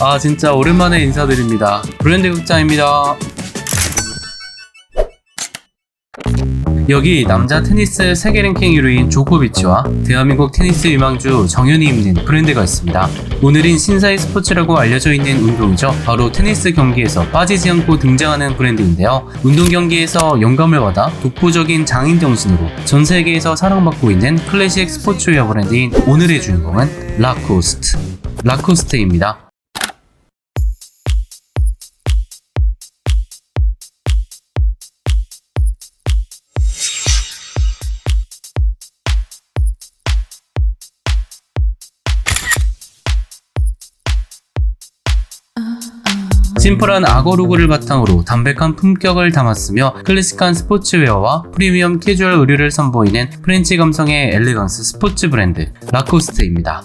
아 진짜 오랜만에 인사드립니다. 브랜드 극장입니다. 여기 남자 테니스 세계 랭킹 1위인 조코비치와 대한민국 테니스 유망주 정현이 입는 브랜드가 있습니다. 오늘인 신사의 스포츠라고 알려져 있는 운동이죠. 바로 테니스 경기에서 빠지지 않고 등장하는 브랜드인데요. 운동 경기에서 영감을 받아 독보적인 장인 정신으로 전 세계에서 사랑받고 있는 클래식 스포츠웨어 브랜드인 오늘의 주인공은 라코스트. 라코스트입니다. 심플한 악어 로고를 바탕으로 담백한 품격을 담았으며 클래식한 스포츠웨어와 프리미엄 캐주얼 의류를 선보이는 프렌치 감성의 엘레강스 스포츠 브랜드 라코스트입니다.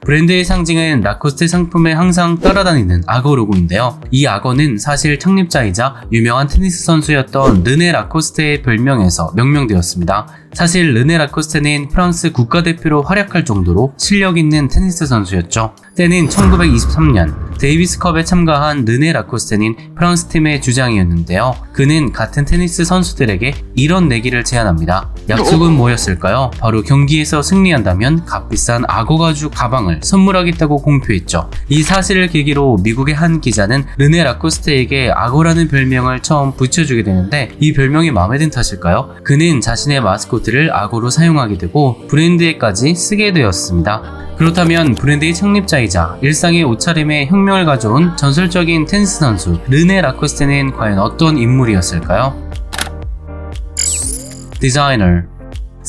브랜드의 상징은 라코스테 상품에 항상 따라다니는 악어 로고인데요. 이 악어는 사실 창립자이자 유명한 테니스 선수였던 르네 라코스테의 별명에서 명명되었습니다. 사실 르네 라코스테는 프랑스 국가대표로 활약할 정도로 실력 있는 테니스 선수였죠. 때는 1923년 데이비스컵에 참가한 르네 라코스테는 프랑스 팀의 주장이었는데요. 그는 같은 테니스 선수들에게 이런 내기를 제안합니다. 약속은 뭐였을까요? 바로 경기에서 승리한다면 값비싼 악어 가죽 가방을 선물하겠다고 공표했죠. 이 사실을 계기로 미국의 한 기자는 르네 라코스테에게 악어라는 별명을 처음 붙여주게 되는데 이 별명이 마음에 든 탓일까요? 그는 자신의 마스코 트를 악어로 사용하게 되고 브랜드에까지 쓰게 되었습니다. 그렇다면 브랜드의 창립자이자 일상의 옷차림에 혁명을 가져온 전설적인 테니스 선수 르네 라코스테는 과연 어떤 인물이었을까요? 디자이너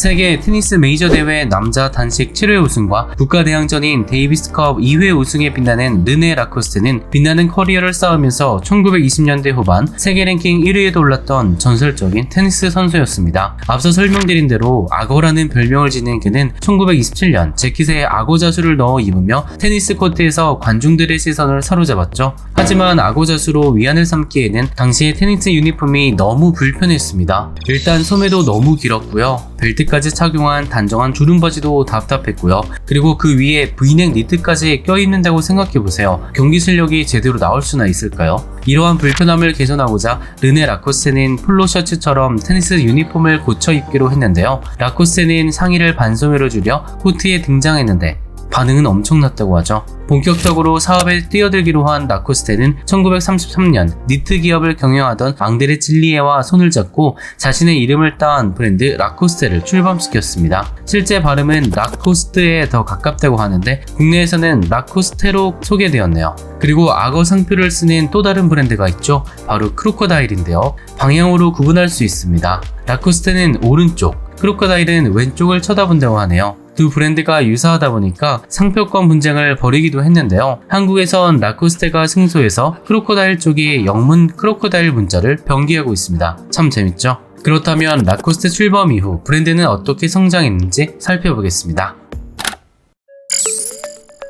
세계 테니스 메이저 대회 남자 단식 7회 우승과 국가대항전인 데이비스컵 2회 우승에 빛나는 르네 라코스테는 빛나는 커리어를 쌓으면서 1920년대 후반 세계 랭킹 1위에도 올랐던 전설적인 테니스 선수였습니다. 앞서 설명드린 대로 악어라는 별명을 지닌 그는 1927년 재킷에 악어 자수를 넣어 입으며 테니스 코트에서 관중들의 시선을 사로잡았죠. 하지만 악어 자수로 위안을 삼기에는 당시의 테니스 유니폼이 너무 불편했습니다. 일단 소매도 너무 길었고요. 벨트까지 착용한 단정한 주름 바지도 답답했고요. 그리고 그 위에 브이넥 니트까지 껴입는다고 생각해보세요. 경기 실력이 제대로 나올 수나 있을까요? 이러한 불편함을 개선하고자 르네 라코스테는 폴로 셔츠처럼 테니스 유니폼을 고쳐 입기로 했는데요. 라코스테는 상의를 반소매로 줄여 코트에 등장했는데 반응은 엄청났다고 하죠. 본격적으로 사업에 뛰어들기로 한 라코스테는 1933년 니트 기업을 경영하던 앙드레 찔리에와 손을 잡고 자신의 이름을 따한 브랜드 라코스테를 출범시켰습니다. 실제 발음은 라코스트에 더 가깝다고 하는데 국내에서는 라코스테로 소개되었네요. 그리고 악어 상표를 쓰는 또 다른 브랜드가 있죠. 바로 크로커다일인데요. 방향으로 구분할 수 있습니다. 라코스테는 오른쪽, 크로커다일은 왼쪽을 쳐다본다고 하네요. 두 브랜드가 유사하다 보니까 상표권 분쟁을 벌이기도 했는데요. 한국에선 라코스테가 승소해서 크로코다일 쪽이 영문 크로코다일 문자를 병기하고 있습니다. 참 재밌죠? 그렇다면 라코스테 출범 이후 브랜드는 어떻게 성장했는지 살펴보겠습니다.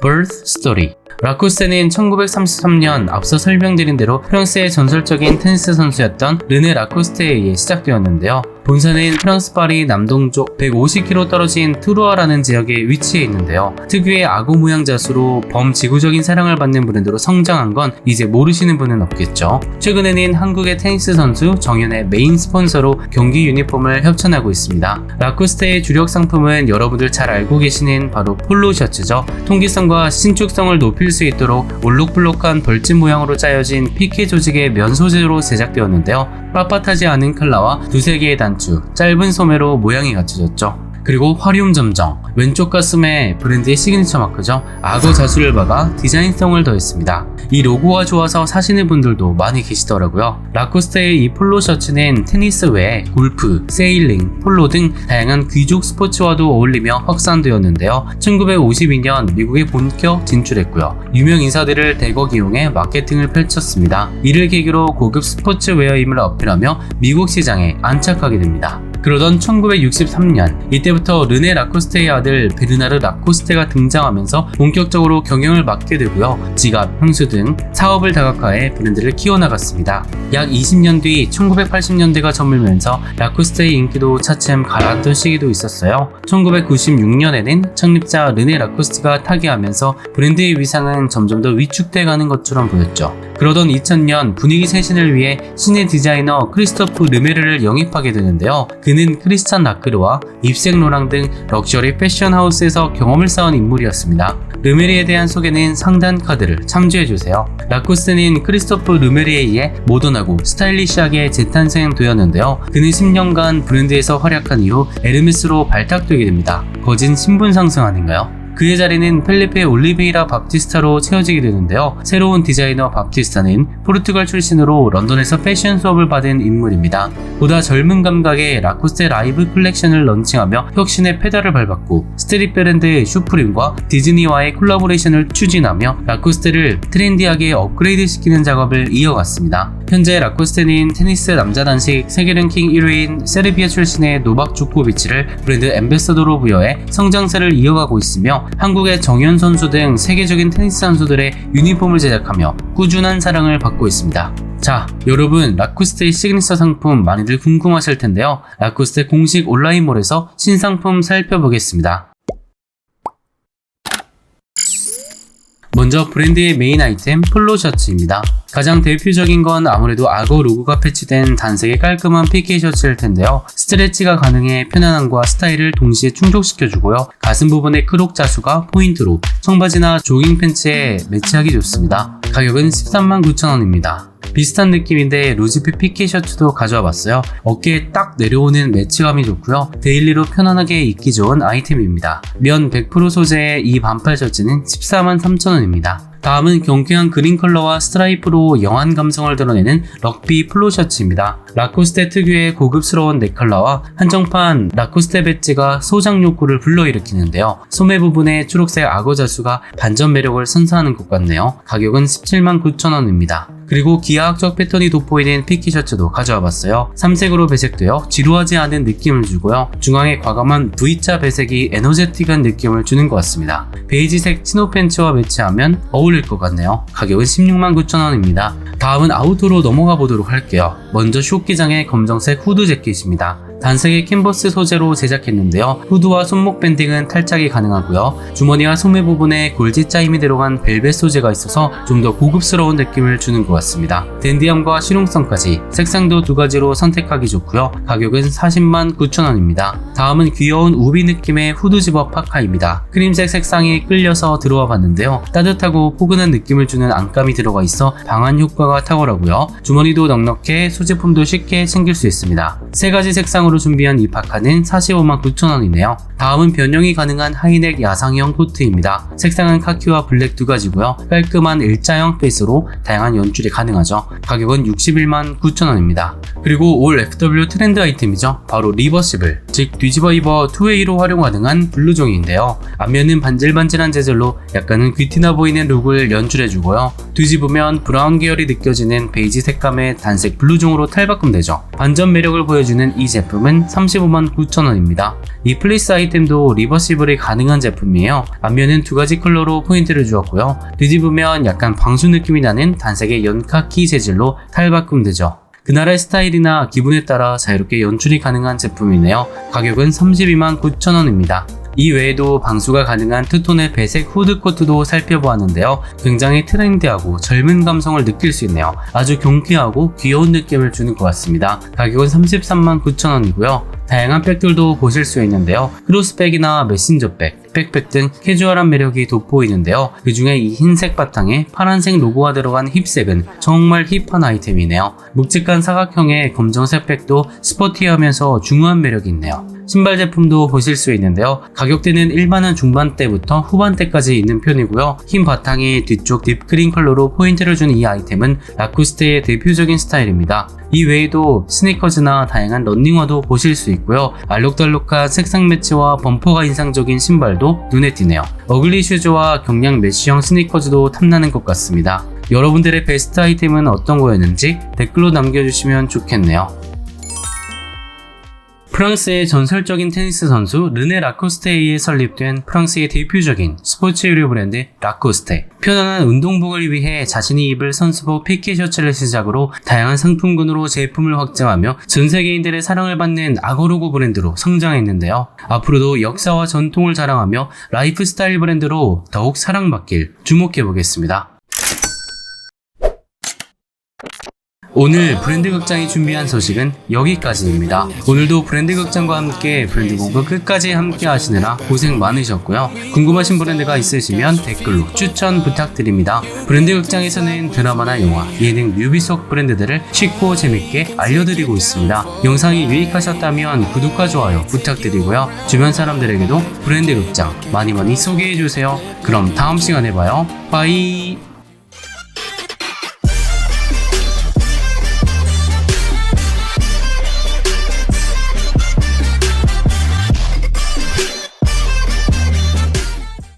Birth Story 라코스테는 1933년 앞서 설명드린 대로 프랑스의 전설적인 테니스 선수였던 르네 라코스테에 의해 시작되었는데요. 본사는 프랑스 파리 남동쪽 150km 떨어진 트루아라는 지역에 위치해 있는데요. 특유의 악어 모양 자수로 범지구적인 사랑을 받는 브랜드로 성장한 건 이제 모르시는 분은 없겠죠. 최근에는 한국의 테니스 선수 정현의 메인 스폰서로 경기 유니폼을 협찬하고 있습니다. 라코스테의 주력 상품은 여러분들 잘 알고 계시는 바로 폴로 셔츠죠. 통기성과 신축성을 높일 수 있도록 올록블록한 벌집 모양으로 짜여진 피케 조직의 면 소재로 제작되었는데요. 빳빳하지 않은 컬러와 두세 개의 단추, 짧은 소매로 모양이 갖춰졌죠. 그리고 화리움 점정, 왼쪽 가슴에 브랜드의 시그니처 마크죠. 악어 자수를 박아 디자인성을 더했습니다. 이 로고가 좋아서 사시는 분들도 많이 계시더라고요. 라코스테의 이 폴로 셔츠는 테니스 외에 골프, 세일링, 폴로 등 다양한 귀족 스포츠와도 어울리며 확산되었는데요. 1952년 미국에 본격 진출했고요. 유명 인사들을 대거 이용해 마케팅을 펼쳤습니다. 이를 계기로 고급 스포츠웨어임을 어필하며 미국 시장에 안착하게 됩니다. 그러던 1963년 이때부터 르네 라코스테의 아들 베르나르 라코스테가 등장하면서 본격적으로 경영을 맡게 되고요. 지갑, 향수 등 사업을 다각화해 브랜드를 키워나갔습니다. 약 20년 뒤 1980년대가 저물면서 라코스테의 인기도 차츰 가라앉던 시기도 있었어요. 1996년에는 창립자 르네 라코스테가 타계하면서 브랜드의 위상은 점점 더 위축돼 가는 것처럼 보였죠. 그러던 2000년 분위기 쇄신을 위해 신의 디자이너 크리스토프 르메르를 영입하게 되는데요. 그는 크리스찬 라크르와 입생 로랑 등 럭셔리 패션 하우스에서 경험을 쌓은 인물이었습니다. 르메르에 대한 소개는 상단 카드를 참조해주세요. 라코스테는 크리스토프 르메르에 의해 모던하고 스타일리시하게 재탄생되었는데요. 그는 10년간 브랜드에서 활약한 이후 에르메스로 발탁되게 됩니다. 거진 신분 상승 아닌가요? 그의 자리는 펠리페 올리베이라 밥티스타로 채워지게 되는데요. 새로운 디자이너 밥티스타는 포르투갈 출신으로 런던에서 패션 수업을 받은 인물입니다. 보다 젊은 감각의 라코스테 라이브 컬렉션을 런칭하며 혁신의 페달을 밟았고 스트릿 브랜드 슈프림과 디즈니와의 콜라보레이션을 추진하며 라코스테를 트렌디하게 업그레이드 시키는 작업을 이어갔습니다. 현재 라코스테는 테니스 남자 단식 세계 랭킹 1위인 세르비아 출신의 노박 조코비치를 브랜드 엠베서더로 부여해 성장세를 이어가고 있으며 한국의 정현 선수 등 세계적인 테니스 선수들의 유니폼을 제작하며 꾸준한 사랑을 받고 있습니다. 자, 여러분, 라코스테의 시그니처 상품 많이들 궁금하실 텐데요. 라코스테 공식 온라인몰에서 신상품 살펴보겠습니다. 먼저 브랜드의 메인 아이템 폴로 셔츠입니다. 가장 대표적인 건 아무래도 악어 로고가 패치된 단색의 깔끔한 PK 셔츠일 텐데요. 스트레치가 가능해 편안함과 스타일을 동시에 충족시켜주고요. 가슴 부분의 크롭 자수가 포인트로 청바지나 조깅 팬츠에 매치하기 좋습니다. 가격은 139,000원입니다. 비슷한 느낌인데 루즈핏 피켓 셔츠도 가져와 봤어요. 어깨에 딱 내려오는 매치감이 좋고요. 데일리로 편안하게 입기 좋은 아이템입니다. 면 100% 소재의 이 반팔 셔츠는 143,000원입니다. 다음은 경쾌한 그린 컬러와 스트라이프로 영한 감성을 드러내는 럭비 플로 셔츠입니다. 라코스테 특유의 고급스러운 넥컬러와 한정판 라코스테 배지가 소장 욕구를 불러일으키는데요. 소매 부분에 초록색 악어 자수가 반전 매력을 선사하는 것 같네요. 가격은 17만 9천원입니다. 그리고 기하학적 패턴이 돋보이는 피키 셔츠도 가져와 봤어요. 삼색으로 배색되어 지루하지 않은 느낌을 주고요. 중앙에 과감한 V자 배색이 에너제틱한 느낌을 주는 것 같습니다. 베이지색 치노 팬츠와 매치하면 어울릴 것 같네요. 가격은 16만 9천원입니다. 다음은 아우터로 넘어가 보도록 할게요. 먼저 쇼기장의 검정색 후드 재킷입니다. 단색의 캔버스 소재로 제작했는데요. 후드와 손목 밴딩은 탈착이 가능하고요. 주머니와 소매 부분에 골지 짜임이 들어간 벨벳 소재가 있어서 좀 더 고급스러운 느낌을 주는 것 같습니다. 댄디함과 실용성까지 색상도 두 가지로 선택하기 좋고요. 가격은 40만 9천원입니다. 다음은 귀여운 우비 느낌의 후드 집업 파카입니다. 크림색 색상이 끌려서 들어와 봤는데요. 따뜻하고 포근한 느낌을 주는 안감이 들어가 있어 방한 효과가 탁월하고요. 주머니도 넉넉해 소지품도 쉽게 챙길 수 있습니다. 세 가지 색상으로 준비한 이 파카는 45만 9천원이네요. 다음은 변형이 가능한 하이넥 야상형 코트입니다. 색상은 카키와 블랙 두 가지고요. 깔끔한 일자형 페이스로 다양한 연출이 가능하죠. 가격은 61만 9천원입니다. 그리고 올 FW 트렌드 아이템이죠. 바로 리버시블, 즉 뒤집어 입어 투웨이로 활용 가능한 블루종인데요. 앞면은 반질반질한 재질로 약간은 귀티나 보이는 룩을 연출해주고요. 뒤집으면 브라운 계열이 느껴지는 베이지 색감의 단색 블루종으로 탈바꿈되죠. 반전 매력을 보여주는 이 제품 은 35만 9천원입니다. 이 플리스 아이템도 리버시블이 가능한 제품이에요. 앞면은 두 가지 컬러로 포인트를 주었고요. 뒤집으면 약간 방수 느낌이 나는 단색의 연카키 재질로 탈바꿈 되죠. 그 나라의 스타일이나 기분에 따라 자유롭게 연출이 가능한 제품이네요. 가격은 32만 9천원입니다. 이 외에도 방수가 가능한 투톤의 배색 후드 코트도 살펴보았는데요. 굉장히 트렌디하고 젊은 감성을 느낄 수 있네요. 아주 경쾌하고 귀여운 느낌을 주는 것 같습니다. 가격은 33만 9천원이고요. 다양한 백들도 보실 수 있는데요. 크로스백이나 메신저백, 백백 등 캐주얼한 매력이 돋보이는데요. 그 중에 이 흰색 바탕에 파란색 로고가 들어간 힙색은 정말 힙한 아이템이네요. 묵직한 사각형의 검정색 백도 스포티하면서 중후한 매력이 있네요. 신발 제품도 보실 수 있는데요. 가격대는 1만원 중반대부터 후반대까지 있는 편이고요. 흰 바탕이 뒤쪽 딥크림 컬러로 포인트를 주는 이 아이템은 라쿠스테의 대표적인 스타일입니다. 이 외에도 스니커즈나 다양한 런닝화도 보실 수 있고요. 알록달록한 색상 매치와 범퍼가 인상적인 신발도 눈에 띄네요. 어글리 슈즈와 경량 메쉬형 스니커즈도 탐나는 것 같습니다. 여러분들의 베스트 아이템은 어떤 거였는지 댓글로 남겨주시면 좋겠네요. 프랑스의 전설적인 테니스 선수 르네 라코스테에 의해 설립된 프랑스의 대표적인 스포츠 의류 브랜드 라코스테. 편안한 운동복을 위해 자신이 입을 선수복 피케 셔츠를 시작으로 다양한 상품군으로 제품을 확장하며 전 세계인들의 사랑을 받는 아거로고 브랜드로 성장했는데요. 앞으로도 역사와 전통을 자랑하며 라이프 스타일 브랜드로 더욱 사랑받길 주목해 보겠습니다. 오늘 브랜드 극장이 준비한 소식은 여기까지입니다. 오늘도 브랜드 극장과 함께 브랜드 공부 끝까지 함께 하시느라 고생 많으셨고요. 궁금하신 브랜드가 있으시면 댓글로 추천 부탁드립니다. 브랜드 극장에서는 드라마나 영화, 예능, 뮤비 속 브랜드들을 쉽고 재밌게 알려드리고 있습니다. 영상이 유익하셨다면 구독과 좋아요 부탁드리고요. 주변 사람들에게도 브랜드 극장 많이 많이 소개해주세요. 그럼 다음 시간에 봐요. 빠이!